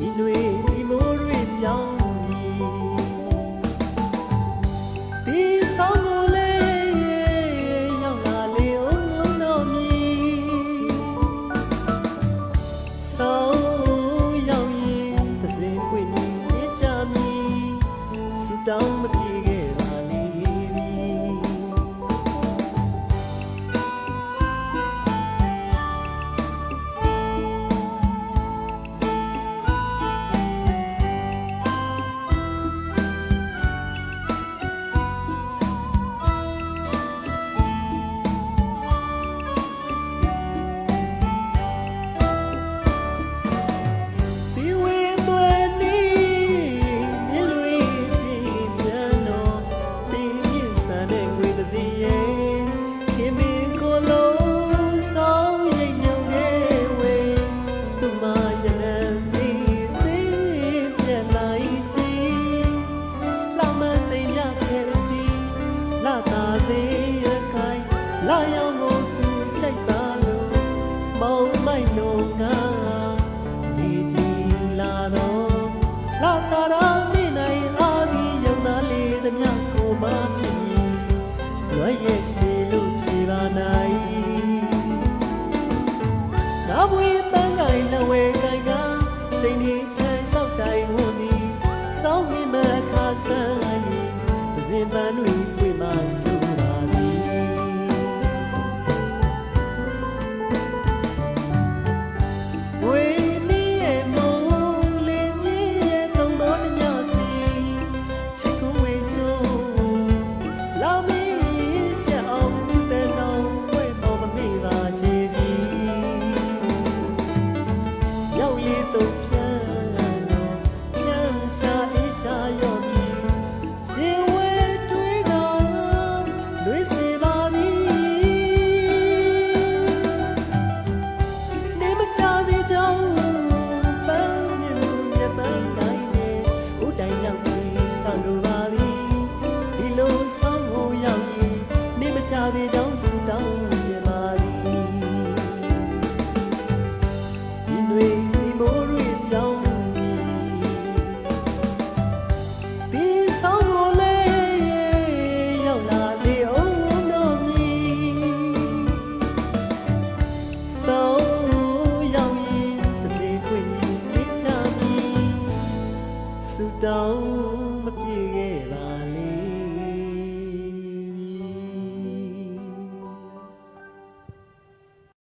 ဒီလွေ မောင်မိုင်နှုံကနေကြည်လာတော့လာတာရာမိနိုင်အာဒီယုံနာလေးသမျှကိုမဖြစ်ရွယ်ရဲ့ရှိလို့ဖြေပါနိုင်နာဝေပန်းကိုင်လဝဲကိုင်ကစိတ်နေထန်လျှောက်တိုင်ဝန်းသည်စောင်းမိမခါဆန်းရင်ပဇင်ပန်းတွေတွေ့မှဆို သည်ကြောင့်ဆူတောင်းခြင်းပါသည်ဒီတွေဒီမိုးတွေပြောင်းပြီဒီဆောင်ကိုလည်းရောက်လာလေအောင်တော့မည်ဆောင်ရောက်ရင်တစ်စီပွင့်ရင်ချမည်ဆူတောင်း